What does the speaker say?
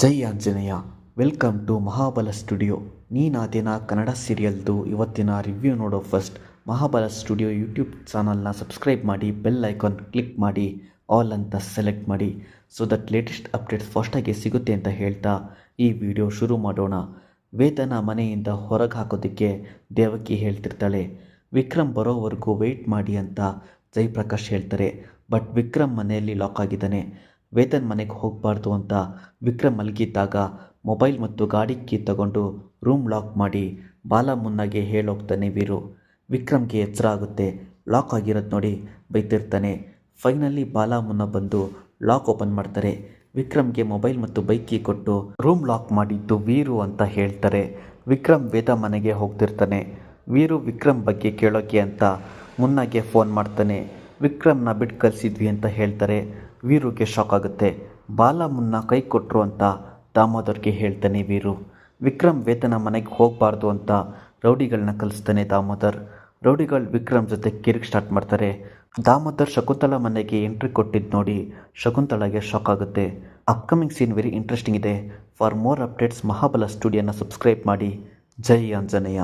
Jai Anjaneya, welcome to Mahabala studio. ನೀನಾದಿನ Kannada ಸೀರಿಯಲ್ದು ಇವತ್ತಿನ review ನೋಡೋ ಫಸ್ಟ್ ಮಹಾಬಲ ಸ್ಟುಡಿಯೋ ಯೂಟ್ಯೂಬ್ ಚಾನಲ್ನ ಸಬ್ಸ್ಕ್ರೈಬ್ ಮಾಡಿ, ಬೆಲ್ ಐಕಾನ್ ಕ್ಲಿಕ್ ಮಾಡಿ, ಆಲ್ ಅಂತ ಸೆಲೆಕ್ಟ್ ಮಾಡಿ ಸೊ ದಟ್ ಲೇಟೆಸ್ಟ್ ಅಪ್ಡೇಟ್ಸ್ ಫಸ್ಟಾಗಿ ಸಿಗುತ್ತೆ ಅಂತ ಹೇಳ್ತಾ ಈ ವಿಡಿಯೋ ಶುರು ಮಾಡೋಣ. ವೇತನ ಮನೆಯಿಂದ ಹೊರಗೆ ಹಾಕೋದಕ್ಕೆ ದೇವಕಿ ಹೇಳ್ತಿರ್ತಾಳೆ, ವಿಕ್ರಮ್ ಬರೋವರೆಗೂ ವೆಯ್ಟ್ ಮಾಡಿ ಅಂತ ಜಯಪ್ರಕಾಶ್ ಹೇಳ್ತಾರೆ ಬಟ್ ವಿಕ್ರಮ್ ಮನೆಯಲ್ಲಿ ಲಾಕ್ ಆಗಿದ್ದಾನೆ. ವೇತನ್ ಮನೆಗೆ ಹೋಗಬಾರ್ದು ಅಂತ ವಿಕ್ರಮ್ ಮಲಗಿದ್ದಾಗ ಮೊಬೈಲ್ ಮತ್ತು ಗಾಡಿ ಕೀ ತಗೊಂಡು ರೂಮ್ ಲಾಕ್ ಮಾಡಿ ಬಾಲ ಮುನ್ನಾಗೆ ಹೇಳೋಗ್ತಾನೆ ವೀರು. ವಿಕ್ರಮ್ಗೆ ಎಚ್ಚರ ಆಗುತ್ತೆ. ಲಾಕ್ ಆಗಿರೋದು ನೋಡಿ ಬೈತಿರ್ತಾನೆ. ಫೈನಲಿ ಬಾಲ ಮುನ್ನ ಬಂದು ಲಾಕ್ ಓಪನ್ ಮಾಡ್ತಾರೆ. ವಿಕ್ರಮ್ಗೆ ಮೊಬೈಲ್ ಮತ್ತು ಬೈಕ್ ಕೀ ಕೊಟ್ಟು ರೂಮ್ ಲಾಕ್ ಮಾಡಿದ್ದು ವೀರು ಅಂತ ಹೇಳ್ತಾರೆ. ವಿಕ್ರಮ್ ವೇದ ಮನೆಗೆ ಹೋಗ್ತಿರ್ತಾನೆ. ವೀರು ವಿಕ್ರಮ್ ಬಗ್ಗೆ ಕೇಳೋಕೆ ಅಂತ ಮುನ್ನಾಗೆ ಫೋನ್ ಮಾಡ್ತಾನೆ. ವಿಕ್ರಮ್ನ ಬಿಟ್ಟು ಕಳಿಸಿದ್ವಿ ಅಂತ ಹೇಳ್ತಾರೆ. ವೀರುಗೆ ಶಾಕ್ ಆಗುತ್ತೆ ಬಾಲ ಮುನ್ನ ಕೈ ಕೊಟ್ಟರು ಅಂತ ದಾಮೋದರ್ಗೆ ಹೇಳ್ತಾನೆ ವೀರು. ವಿಕ್ರಮ್ ವೇತನ ಮನೆಗೆ ಹೋಗಬಾರ್ದು ಅಂತ ರೌಡಿಗಳನ್ನ ಕಲಿಸ್ತಾನೆ ದಾಮೋದರ್. ರೌಡಿಗಳು ವಿಕ್ರಮ್ ಜೊತೆ ಕಿರಿಕ್ ಸ್ಟಾರ್ಟ್ ಮಾಡ್ತಾರೆ. ದಾಮೋದರ್ ಶಕುಂತಲಾ ಮನೆಗೆ ಎಂಟ್ರಿ ಕೊಟ್ಟಿದ್ದು ನೋಡಿ ಶಕುಂತಲಾಗೆ ಶಾಕ್ ಆಗುತ್ತೆ. ಅಪ್ಕಮಿಂಗ್ ಸೀನ್ ವೆರಿ ಇಂಟ್ರೆಸ್ಟಿಂಗ್ ಇದೆ. ಫಾರ್ ಮೋರ್ ಅಪ್ಡೇಟ್ಸ್ ಮಹಾಬಲ ಸ್ಟುಡಿಯೋನ ಸಬ್ಸ್ಕ್ರೈಬ್ ಮಾಡಿ. ಜೈ ಆಂಜನೇಯ.